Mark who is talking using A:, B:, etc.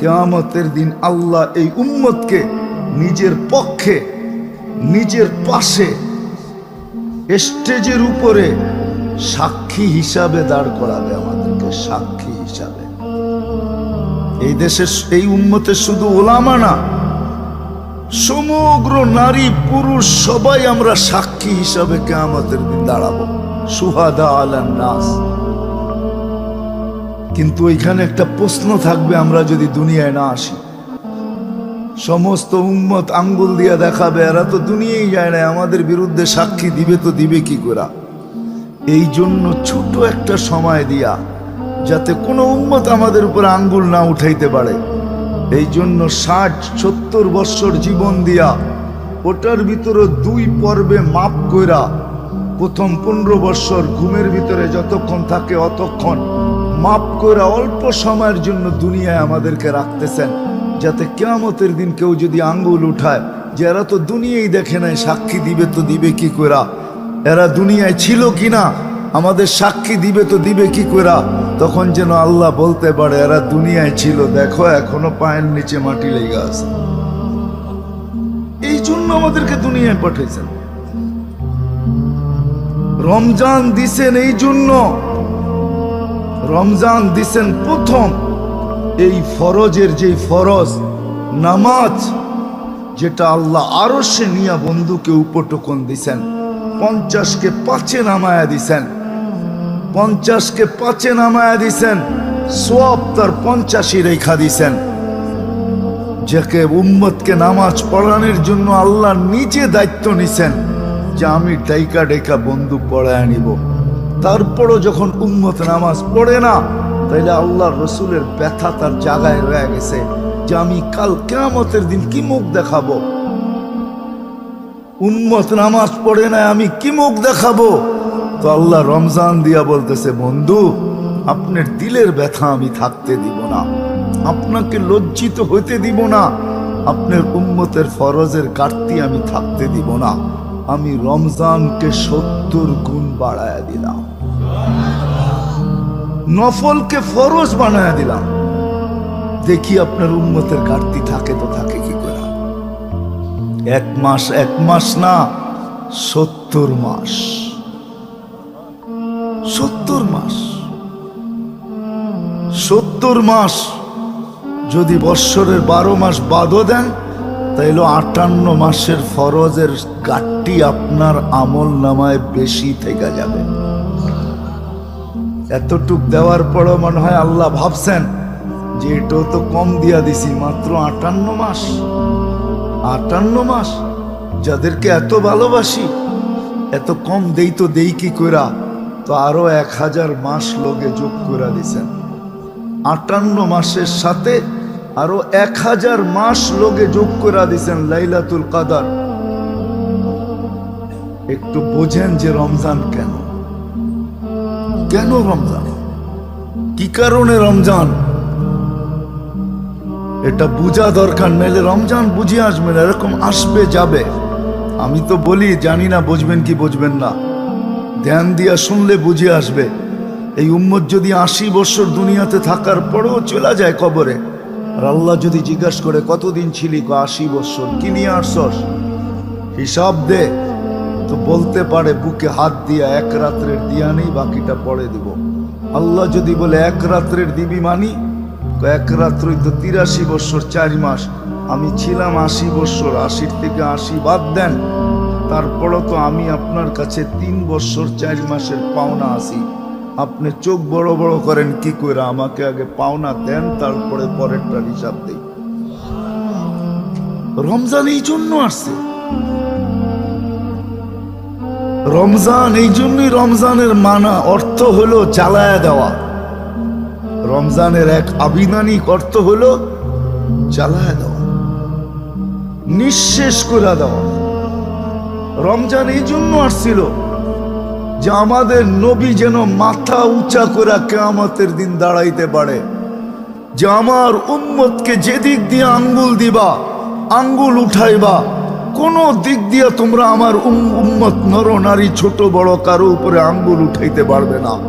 A: কেয়ামতের দিন আল্লাহ এই উম্মতকে নিজের পক্ষে, নিজের পাশে, স্টেজের উপরে সাক্ষী হিসাবে দাঁড় করাবে, আমাদেরকে সাক্ষী হিসাবে। এই দেশের এই উন্মতে শুধু ওলামা না, সমগ্র নারী, পুরুষ সবাই আমরা সাক্ষী হিসাবে কেয়ামতের দিন দাঁড়াবো। সুহাদা আলান নাস কিন্তু ওইখানে একটা প্রশ্ন থাকবে আমরা যদি দুনিয়ায় না আসি। সমস্ত উম্মত আঙ্গুল দিয়ে দেখাবে, এরা তো দুনিয়াই যায় না আমাদের বিরুদ্ধে সাক্ষী দিবে তো দিবে কি করা? এই জন্য ছোট একটা সময় দিয়া যাতে কোনো উম্মত আমাদের উপর আঙ্গুল না উঠাইতে পারে। এই জন্য ষাট, সত্তর বৎসর জীবন দিয়া ওটার ভিতরে দুই পর্বে মাপ কইরা প্রথম পনেরো বৎসর ঘুমের ভিতরে যতক্ষণ থাকে অতক্ষণ মাপ করে অল্প সময়ের জন্য দুনিয়ায় আমাদেরকে রাখতেছেন, যাতে কেয়ামতের দিন কেউ যদি আঙ্গুল উঠায়, যে এরা তো দুনিয়াই দেখে নাই, সাক্ষী দিবে তো দিবে কি করা এরা দুনিয়ায় ছিল কিনা, আমাদের সাক্ষী দিবে তো দিবে কি করা তখন যেন আল্লাহ বলতে পারে, এরা দুনিয়ায় ছিল, দেখো এখনও পায়ের নিচে মাটি লেগে আছে। এই জন্য আমাদেরকে দুনিয়ায় পাঠিয়েছেন রমজান দিছেন এই জন্য। রমজান দিছেন প্রথম। এই ফরজের যে ফরজ, নামাজ, যেটা আল্লাহ আরও সে নিয়া বন্ধুকে উপটকন দিছেন, পঞ্চাশকে পাঁচে নামায়া দিছেন, পঞ্চাশকে পাঁচে নামায়া দিছেন সব তার পঞ্চাশি রেখা দিছেন। যাকে উম্মতকে নামাজ পড়ানোর জন্য আল্লাহ নিজে দায়িত্ব নিছেন, যে আমি ডাইকা ডেকা বন্ধু পড়ায় নিব তারপরও যখন উম্মত নামাজ পড়ে না, তাইলে আল্লাহ রসুলের ব্যথা তার জায়গায় রয়ে গেছে যে আমি কাল কেয়ামতের দিন কি মুখ দেখাবো? উম্মত নামাজ পড়ে না আমি কি মুখ দেখাবো? তো আল্লাহ রমজান দিয়া বলতেছে, বন্ধু, আপনার দিলের ব্যথা আমি থাকতে দিব না। আপনাকে লজ্জিত হইতে দিব না। আপনার উম্মতের ফরজের কাটতি আমি থাকতে দিব না। আমি রমজানকে সত্তর গুণ বাড়ায় দিলাম। নফলকে ফরজ বানায় দিলাম। দেখি আপনার উম্মতের ঘাটতি থাকে তো থাকে কি করে? এক মাস এক মাস না, সত্তর মাস। সত্তর মাস। সত্তর মাস যদি বৎসরের বারো মাস বাদও দেন, তাইলে আটান্ন মাসের ফরজের গাঠটি আপনার আমল নামায় বেশি থেকে যাবে। এতটুক দেওয়ার পরও মনে হয় আল্লাহ ভাবছেন যে এটাও তো কম দিয়া দিছি, মাত্র আটান্ন মাস। আটান্ন মাস যাদেরকে এত ভালোবাসি, এত কম দেই তো দেই কি কইরা, তো আরও এক হাজার মাস লোকে যোগ করে দিছেন। আটান্ন মাসের সাথে আরও এক হাজার মাস লোকে যোগ করে দিছেন লাইলাতুল কাদার। একটু বোঝেন যে রমজান কেন? কেন রমজান? কি কারণে রমজান? এটা বুঝা দরকার, নাইলে রমজান বুঝে আসবে না, এরকম আসবে, যাবে। আমি তো বলি, জানি না, বুঝবেন কি বুঝবেন না। ধ্যান দিয়া শুনলে বুঝে আসবে। এই উম্মত যদি আশি বছর দুনিয়াতে থাকার পরেও চলে যায় কবরে, আর আল্লাহ যদি জিজ্ঞাসা করে, কতদিন ছিলি? আশি বছর। কি নিয়ে আসছস? হিসাব দে। তো বলতে পারে বুকে হাত দিয়া এক রাত্রের দিয়া নেই, বাকিটা পরে দিব। আল্লাহ যদি বলে এক রাত্রের দিবি মানি, তো এক রাত্রই তো তিরাশি বছর চার মাস। আমি ছিলাম আশি বছর আশির থেকে আশি বাদ দেন। তারপরও তো আমি আপনার কাছে তিন বছর চার মাসের পাওনা আসি আপনি চোখ বড় বড় করেন, কি করে আমাকে আগে পাওনা দেন, তারপরে পরেরটার হিসাব দেই। রমজান এই জন্য আসছে। রমজান, এই জন্যই রমজানের মানা অর্থ হলো জ্বালায়া দেওয়া। রমজানের এক আবিধানিক অর্থ হলো জ্বালায়া দেওয়া। নিঃশেষ করে দেওয়া। রমজান এই জন্য আসছিল যে আমাদের নবী যেন মাথা উঁচা করে কেয়ামতের দিন দাঁড়াইতে পারে। যে আমার উম্মতকে যেদিক দিয়ে আঙ্গুল দিবা, আঙ্গুল উঠাইবা কোন দিক দিয়ে তোমরা আমার উম- উম্মত নর, নারী, ছোট, বড়, কারও উপরে আঙ্গুল উঠাইতে পারবে না।